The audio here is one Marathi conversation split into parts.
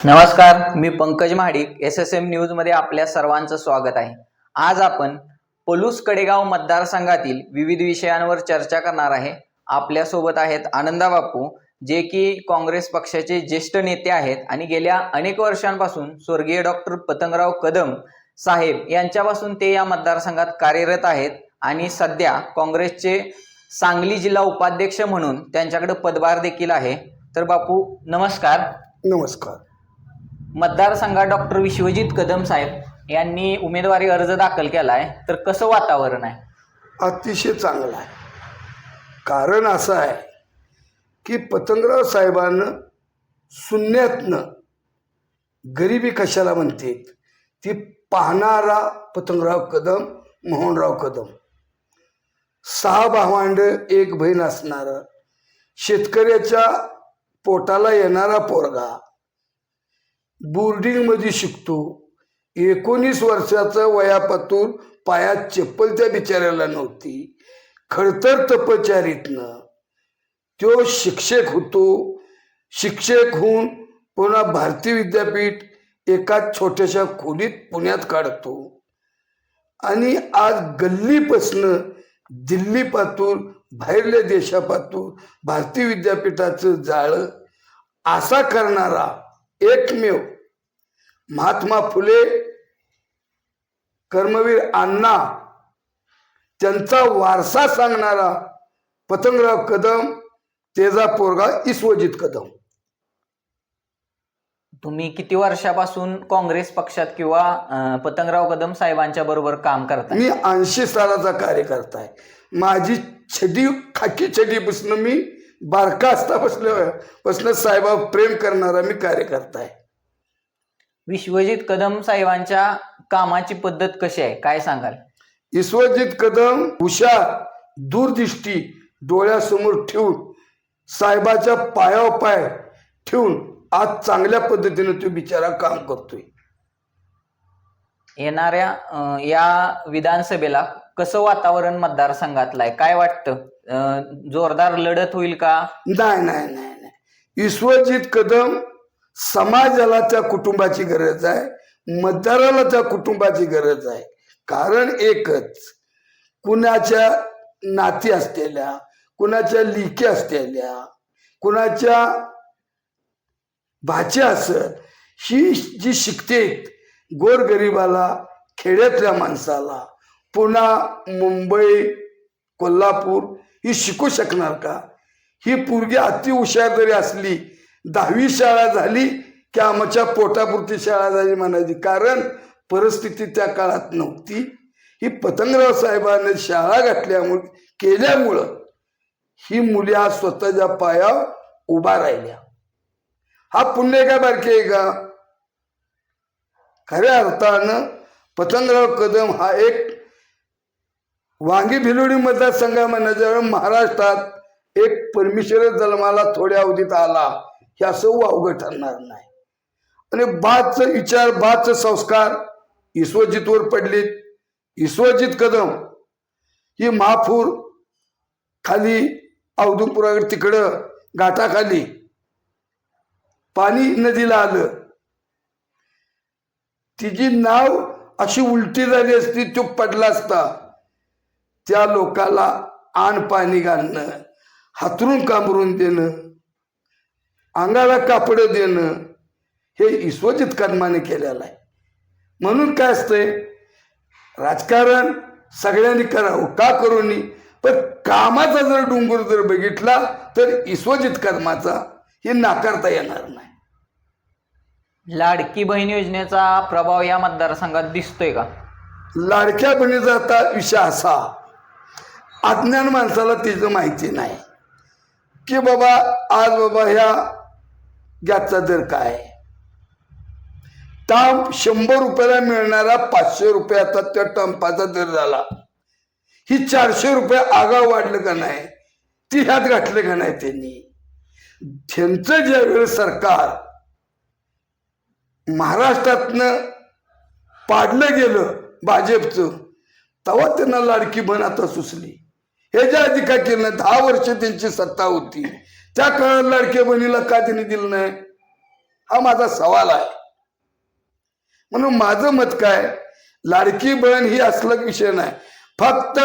नमस्कार मी Pankaj Mahadik S S M न्यूजमध्ये आपल्या सर्वांचं स्वागत आहे. आज आपण पलूस कडेगाव मतदारसंघातील विविध विषयांवर चर्चा करणार आहे. आपल्यासोबत आहेत आनंदा बापू जे की काँग्रेस पक्षाचे ज्येष्ठ नेते आहेत आणि गेल्या अनेक वर्षांपासून स्वर्गीय डॉक्टर पतंगराव कदम साहेब यांच्यापासून ते या मतदारसंघात कार्यरत आहेत आणि सध्या काँग्रेसचे सांगली जिल्हा उपाध्यक्ष म्हणून त्यांच्याकडे पदभार देखील आहे. तर बापू नमस्कार. नमस्कार. मतदारसंघात डॉक्टर विश्वजित कदम साहेब यांनी उमेदवारी अर्ज दाखल केला आहे तर कसं वातावरण आहे? अतिशय चांगलं आहे. कारण असं आहे की पतंगराव साहेबांनं शून्यातनं गरिबी कशाला म्हणते ती पाहणारा पतंगराव कदम मोहनराव कदम. सहा भावांड एक बहीण असणारं शेतकऱ्याच्या पोटाला येणारा पोरगा बोर्डिंगमध्ये शिकतो. एकोणीस वर्षाचं वयापातून पायात चप्पल त्या बिचाऱ्याला नव्हती. खडतर तपचारीतनं तो शिक्षक होतो. शिक्षक होऊन पुन्हा भारतीय विद्यापीठ एका छोट्याशा खोलीत पुण्यात काढतो. आणि आज गल्लीपासनं दिल्लीपातून बाहेरल्या देशापातून भारतीय विद्यापीठाचं जाळं असा करणारा एकमेव महात्मा फुले कर्मवीर अण्णा त्यांचा वारसा सांगणारा पतंगराव कदम तेजा पोरगा इसवजित कदम. तुम्ही किती वर्षापासून काँग्रेस पक्षात किंवा अं, पतंगराव कदम साहेबांच्या बरोबर काम करताय? मी ऐंशी सालाचा कार्यकर्ता आहे माझी छडी खाकी छडीपासून मी बारका असता बसल्यापासून साहेबा प्रेम करणारा मी कार्यकर्ता आहे विश्वजित कदम साहेबांच्या कामाची पद्धत कशी आहे? काय सांगाल? विश्वजित कदम हुशार दूरदृष्टी डोळ्यासमोर ठेवून साहेबाच्या पायावर पाय ठेवून आज चांगल्या पद्धतीने तो बिचारा काम करतोय. येणाऱ्या अं, या विधानसभेला कसं वातावरण मतदारसंघातलं आहे? काय वाटतं? अं, जोरदार लढत होईल का? नाही नाही नाही नाही. विश्वजित कदम समाजाला त्या कुटुंबाची गरज आहे मतदाराला त्या कुटुंबाची गरज आहे. कारण एकच कुणाच्या नाती असलेल्या कुणाच्या लिकी असलेल्या कुणाच्या भाच्या असत ही जी शिकते गोरगरिबाला खेड्यातल्या माणसाला पुन्हा मुंबई कोल्हापूर ही शिकू शकणार का? ही पोरगी अति हुशार जरी असली दहावी शाळा झाली की आमच्या पोटापुरती शाळा झाली म्हणायची. कारण परिस्थिती त्या काळात नव्हती. ही पतंगराव साहेबांनी शाळा घातल्यामुळे केल्यामुळं ही मुली आज स्वतःच्या पायावर उभा राहिल्या. हा पुण्य काय बारके आहे का? खऱ्या अर्थानं पतंगराव कदम हा एक वांगी भिलोडी मतदारसंघामध्ये महाराष्ट्रात एक परमेश्वर जन्माला थोड्या अवधीत आला. हे असं वावगं ठरणार नाही. आणि बाच विचार बादचं संस्कार विश्वजितवर पडलेत. विश्वजित कदम ही महापूर खाली औदुंपुराकडे तिकडं घाटाखाली पाणी नदीला आलं. तिची नाव अशी उलटी झाली असती तो पडला असता. त्या लोकाला आण पाणी घालणं हातरून कामरून देणं अंगाला कापड देणं हे विश्वजित कर्माने केलेलं आहे. म्हणून काय असतंय? राजकारण सगळ्यांनी करावं का करू नये पण कामाचा जर डोंगर जर बघितला तर विश्वजित कर्माचा हे नाकारता येणार नाही. लाडकी बहीण योजनेचा प्रभाव या मतदारसंघात दिसतोय का? लाडक्या बहिणीचा आता विषय असा अज्ञान माणसाला तिचं माहिती नाही. की बाबा आज बाबा ह्या ज्याचा दर काय? आहे? शंभर रुपयाला मिळणारा पाचशे रुपयाचा त्या टंपाचा दर झाला. ही चारशे रुपये आगाव वाढलं का नाही? ती ह्यात घातलं का नाही त्यांनी? त्यांचं ज्यावेळेस सरकार महाराष्ट्रातनं पाडलं गेलं भाजपचं तेव्हा त्यांना लाडकी बन आता सुचली. हे ज्या अधिकार केलं दहा वर्ष त्यांची सत्ता होती. त्या काळात लाडक्या बहिणीला का त्यांनी दिलं नाही? हा माझा सवाल आहे. म्हणून माझं मत काय? लाडकी बहीण ही असलं विषय नाही. फक्त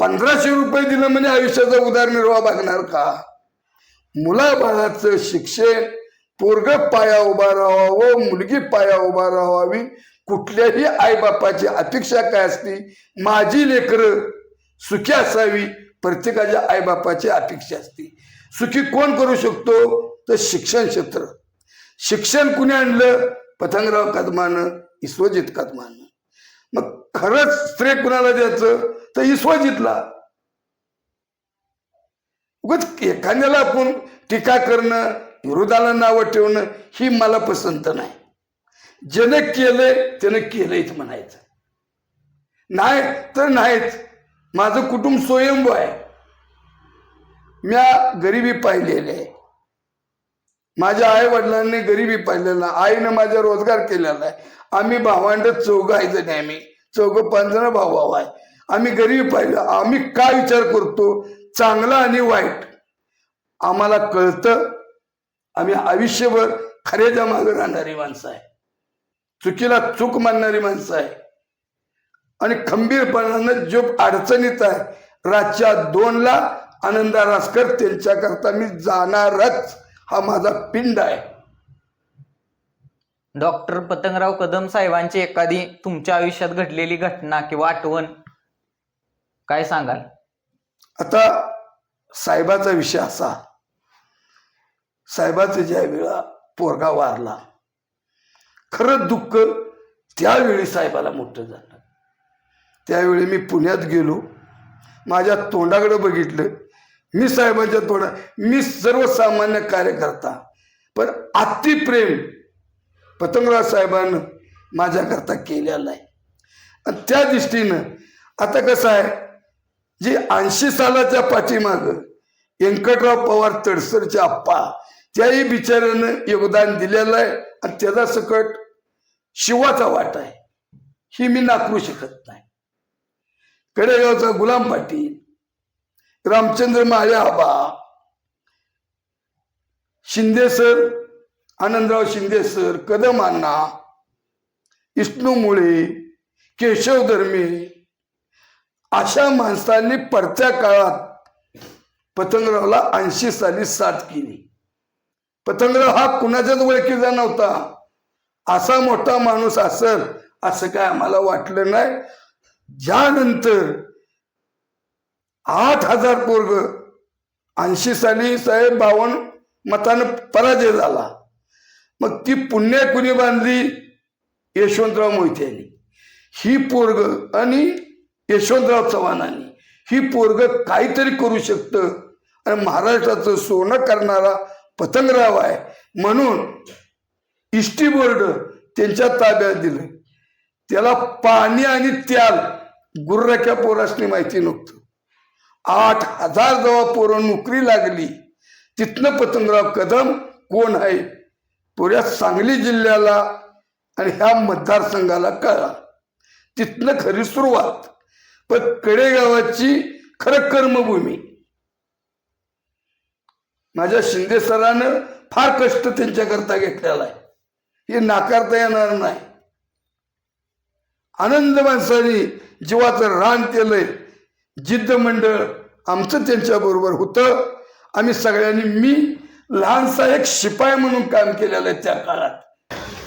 पंधराशे रुपये दिलं म्हणजे आयुष्याचा उदारनिर्वाह बघणार का? मुलाबाळाचं शिक्षण पोरग पाया उभा राहावं मुलगी पाया उभा राहावी कुठल्याही आईबापाची अपेक्षा काय असती? माझी लेकरं सुखी असावी प्रत्येकाच्या आईबापाची अपेक्षा असते. सुखी कोण करू शकतो? तर शिक्षण क्षेत्र. शिक्षण कुणी आणलं? पतंगराव कदमानं विश्वजित कदमानं. मग खरंच श्रेय कुणाला द्यायचं? तर विश्वजितला उगाच एखाद्याला आपण टीका करणं विरोधाला नावं ठेवणं ही मला पसंत नाही. ज्याने केलंय त्यानं केलंयच म्हणायचं. नाही तर नाहीच. माझं कुटुंब स्वयंभू आहे. म्या गरिबी पाहिलेली आहे. माझ्या आई वडिलांनी गरिबी पाहिलेला आईनं माझा रोजगार केलेला आहे. आम्ही भावांड चौघ आहे जण आम्ही चौघ पाच जण भाऊ भाऊ आहे. आम्ही गरिबी पाहिलं. आम्ही काय विचार करतो? चांगला आणि वाईट. आम्हाला कळतं आम्ही आयुष्यभर खऱ्याच्या मागे राहणारी माणसं आहे. चुकीला चूक मानणारी माणसं आहे. आणि खंबीरपणानं जो अडचणीत आहे रातच्या दोनला आनंदा रासकर त्यांच्याकरता मी जाणारच. हा माझा पिंड आहे. डॉक्टर पतंगराव कदम साहेबांची एखादी तुमच्या आयुष्यात घडलेली घटना किंवा आठवण काय सांगाल? आता साहेबाचा विषय असा. साहेबाचं ज्या वेळा पोरगा वारला खरं दुःख त्यावेळी साहेबाला मोठं झालं. त्यावेळी मी पुण्यात गेलो. माझ्या तोंडाकडे बघितलं. मी साहेबांच्या म्हणजे तोंडा मी सर्वसामान्य कार्यकर्ता. पण अतिप्रेम पतंगराव साहेबांनं माझ्याकरता केलेलं आहे. आणि त्या दृष्टीनं आता कसं आहे जे ऐंशी सालाच्या पाठीमाग व्यंकटराव पवार तडसरचे आप्पा त्याही बिचाऱ्यानं योगदान दिलेलं आहे आणि त्याचा सकट शिवाचा वाट आहे. ही मी नाकारू शकत नाही. कडेगावचा गुलाम पाटील रामचंद्र माळे आबा. शिंदे सर आनंदराव शिंदे सर कदम अण्णा विष्णू मुळे केशव धर्मे अशा माणसांनी पडत्या काळात पतंगरावला ऐंशी साली साथ केली. पतंगराव हा कुणाच्याच ओळखीचा नव्हता? असा मोठा माणूस असल असं काय आम्हाला वाटलं नाही. ज्यानंतर आठ हजार पोरग. ऐंशी साली साहेब बावन्न मतानं पराजय झाला. मग ती पुण्य कुणी बांधली? यशवंतराव मोहित्यांनी ही पोरग आणि यशवंतराव चव्हाणांनी. ही पोरग काहीतरी करू शकतं. आणि महाराष्ट्राचं सोनं करणारा पतंगराव आहे. म्हणून इष्टी बोर्ड त्यांच्या ताब्यात दिलं त्याला पाणी आणि त्याल गुर्राख्या पोरासनी माहिती नव्हतं. आठ हजार जेव्हा पोरं नोकरी लागली तिथनं पतंगराव कदम कोण आहे? पुऱ्या सांगली जिल्ह्याला आणि ह्या मतदारसंघाला कळा. तिथनं खरी सुरुवात. पण कडेगावाची खरं कर्मभूमी. माझ्या शिंदे सरानं फार कष्ट त्यांच्याकरता घेतलेला आहे. हे नाकारता येणार नाही. आनंद माणसाने जीवाचं रान केलंय. जिद्द मंडळ आमचं त्यांच्या बरोबर होतं. आम्ही सगळ्यांनी मी लहानसा एक शिपाई म्हणून काम केलेलं आहे त्या काळात.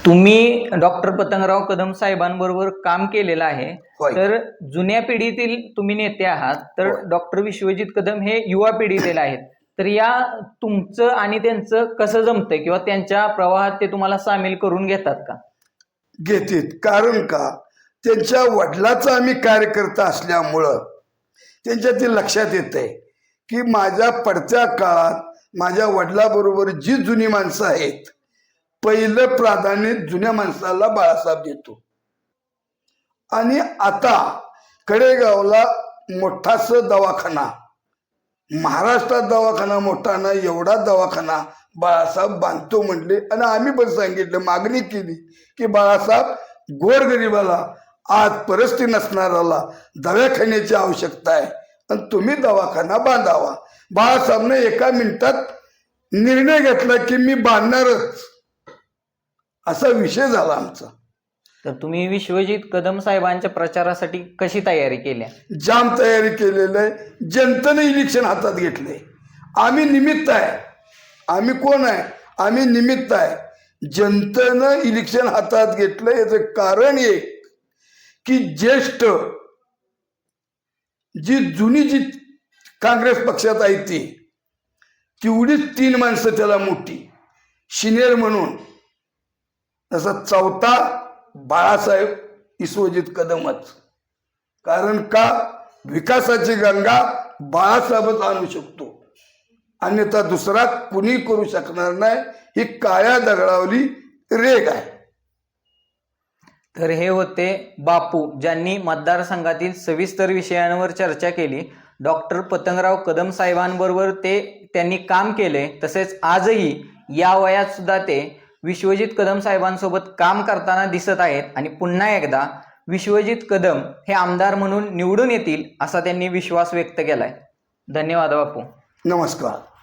तुम्ही डॉक्टर पतंगराव कदम साहेबांबरोबर काम केलेलं आहे. तर जुन्या पिढीतील तुम्ही नेते आहात. तर. डॉक्टर विश्वजित कदम हे युवा पिढीतील आहेत. तर या तुमचं आणि त्यांचं कसं जमतंय किंवा त्यांच्या प्रवाहात ते तुम्हाला सामील करून घेतात का? घेतील कारण का? त्यांच्या वडिलाचा आम्ही कार्यकर्ता असल्यामुळं त्यांच्या ते लक्षात येतंय की माझ्या पडत्या काळात माझ्या वडिलाबरोबर जी जुनी माणसं आहेत पहिलं प्राधान्य जुन्या माणसाला बाळासाहेब देतो. आणि आता कडेगावला मोठास दवाखाना महाराष्ट्रात दवाखाना मोठा ना एवढा दवाखाना बाळासाहेब बांधतो म्हणले. आणि आम्ही पण सांगितलं मागणी केली की बाळासाहेब गोरगरिबाला आज परिस्थिती नसणाऱ्याला दवाखान्याची आवश्यकता आहे. आणि तुम्ही दवाखाना बांधावा. बाळासाहेबने एका मिनिटात निर्णय घेतला की मी बांधणारच. असा विषय झाला आमचा. तर तुम्ही विश्वजित कदम साहेबांच्या प्रचारासाठी कशी तयारी केल्या? जाम तयारी केलेलं आहे. जनतेनं इलेक्शन हातात घेतलंय आम्ही निमित्त आहे. आम्ही कोण आहे? आम्ही निमित्त आहे. जनतेनं इलेक्शन हातात घेतलं याचं कारण एक. की ज्येष्ठ जी जुनी जी काँग्रेस पक्षात आहे ती तेवढीच तीन माणसं त्याला मोठी. सिनियर म्हणून तसा चौथा बाळासाहेब विश्वजित कदमच. कारण का? विकासाची गंगा बाळासाहेबच आणू शकतो. अन्यथा दुसरा कुणी करू शकणार नाही. ही काळ्या दगडावली रेग आहे. तर हे होते बापू ज्यांनी मतदारसंघातील सविस्तर विषयांवर चर्चा केली. डॉक्टर पतंगराव कदम साहेबांबरोबर ते त्यांनी काम केले. तसेच आजही या वयात सुद्धा ते विश्वजित कदम साहेबांसोबत काम करताना दिसत आहेत. आणि पुन्हा एकदा विश्वजित कदम हे आमदार म्हणून निवडून येतील असा त्यांनी विश्वास व्यक्त केलाय. धन्यवाद बापू. नमस्कार.